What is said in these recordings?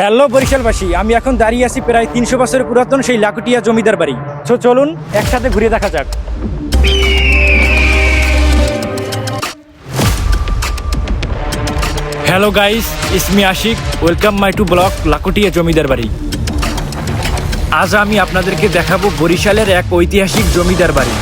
Hello বরিশালবাসী, আমি এখন দাঁড়িয়ে আছি প্রায় তিনশো বছরের পুরাতন সেই লাকুটিয়া জমিদার বাড়ি। তো চলুন, একসাথে ঘুরে দেখা যাক। Hello guys ইসমি Ashik, welcome my to block Lakutia জমিদার বাড়ি। আজ আমি আপনাদেরকে দেখাবো বরিশালের এক ঐতিহাসিক জমিদার বাড়ি।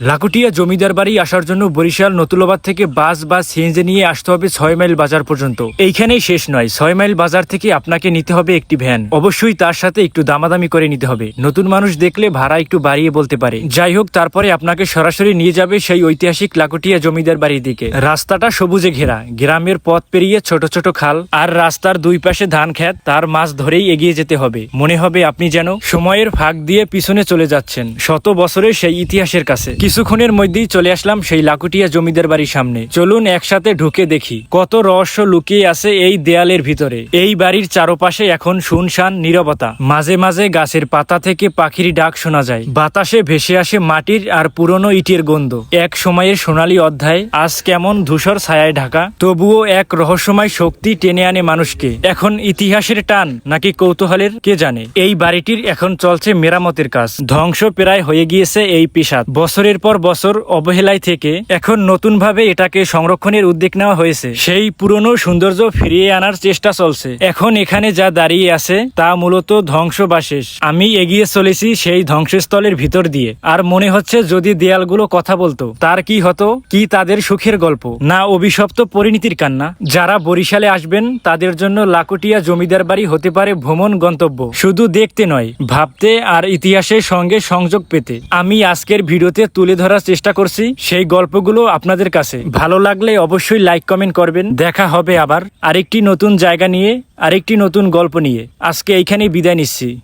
লাকুটিয়া জমিদার বাড়ি আসার জন্য বরিশাল নতুলাবাদ থেকে বাস বা সিএনজি নিয়ে আসতে হবে ছয় মাইল বাজার পর্যন্ত। এইখানেই শেষ নয়, ছয় মাইল বাজার থেকে আপনাকে নিতে হবে একটি ভ্যান। অবশ্যই তার সাথে একটু দামাদামি করে নিতে হবে। নতুন মানুষ দেখলে ভাড়া একটু বাড়িয়ে বলতে পারে। যাই হোক, তারপরে আপনাকে সরাসরি নিয়ে যাবে সেই ঐতিহাসিক লাকুটিয়া জমিদার বাড়ির দিকে। রাস্তাটা সবুজে ঘেরা, গ্রামের পথ পেরিয়ে ছোট ছোট খাল আর রাস্তার দুই পাশে ধান খেত তার মাছ ধরেই এগিয়ে যেতে হবে। মনে হবে আপনি যেন সময়ের ফাঁক দিয়ে পিছনে চলে যাচ্ছেন। শত বছরের সেই ইতিহাসের কাছে। কিছুক্ষণের মধ্যেই চলে আসলাম সেই লাকুটিয়া জমিদার বাড়ির সামনে। চলুন একসাথে ঢুকে দেখি, কত রহস্য লুকিয়ে আছে এই দেয়ালের ভিতরে। এই বাড়ির চারপাশে এখন শুনশান, নীরবতা। মাঝে মাঝে গাছের পাতা থেকে পাখির ডাক শোনা যায়। বাতাসে ভেসে আসে মাটির আর পুরনো ইটের গন্ধ। এক সময়ের সোনালি অধ্যায়, আজ কেমন ধূসর ছায়ায় ঢাকা। তবুও এক রহস্যময় শক্তি টেনে আনে মানুষকে। এখন ইতিহাসের টান, নাকি কৌতূহলের, কে জানে? এই বাড়িটির এখন চলছে মেরামতের কাজ। ধ্বংস প্রায় হয়ে গিয়েছে এই পেশাদ বছরের পর বছর অবহেলায় থেকে এখন নতুন ভাবে এটাকে সংরক্ষণের উদ্যোগ নেওয়া হয়েছে। সেই পুরনো সৌন্দর্য ফিরিয়ে আনার চেষ্টা চলছে। এখন এখানে যা দাঁড়িয়ে আছে তা মূলত ধ্বংস বা শেষ আমি এগিয়ে চলেছি সেই ধ্বংসস্থলের ভিতর দিয়ে। আর মনে হচ্ছে যদি দেয়ালগুলো কথা বলতো, তার কি হতো? কি তাদের সুখের গল্প? না অভিশপ্ত পরিণতির কান্না। যারা বরিশালে আসবেন, তাদের জন্য লাকুটিয়া জমিদার বাড়ি হতে পারে ভ্রমণ গন্তব্য। শুধু দেখতে নয়, ভাবতে আর ইতিহাসের সঙ্গে সংযোগ পেতে। আমি আজকের ভিডিওতে তুলে ধরার চেষ্টা করছি। সেই গল্পগুলো আপনাদের কাছে। ভালো লাগলে অবশ্যই লাইক, কমেন্ট করবেন। দেখা হবে আবার। আরেকটি নতুন জায়গা নিয়ে, আরেকটি নতুন গল্প নিয়ে। আজকে এইখানেই বিদায় নিচ্ছি।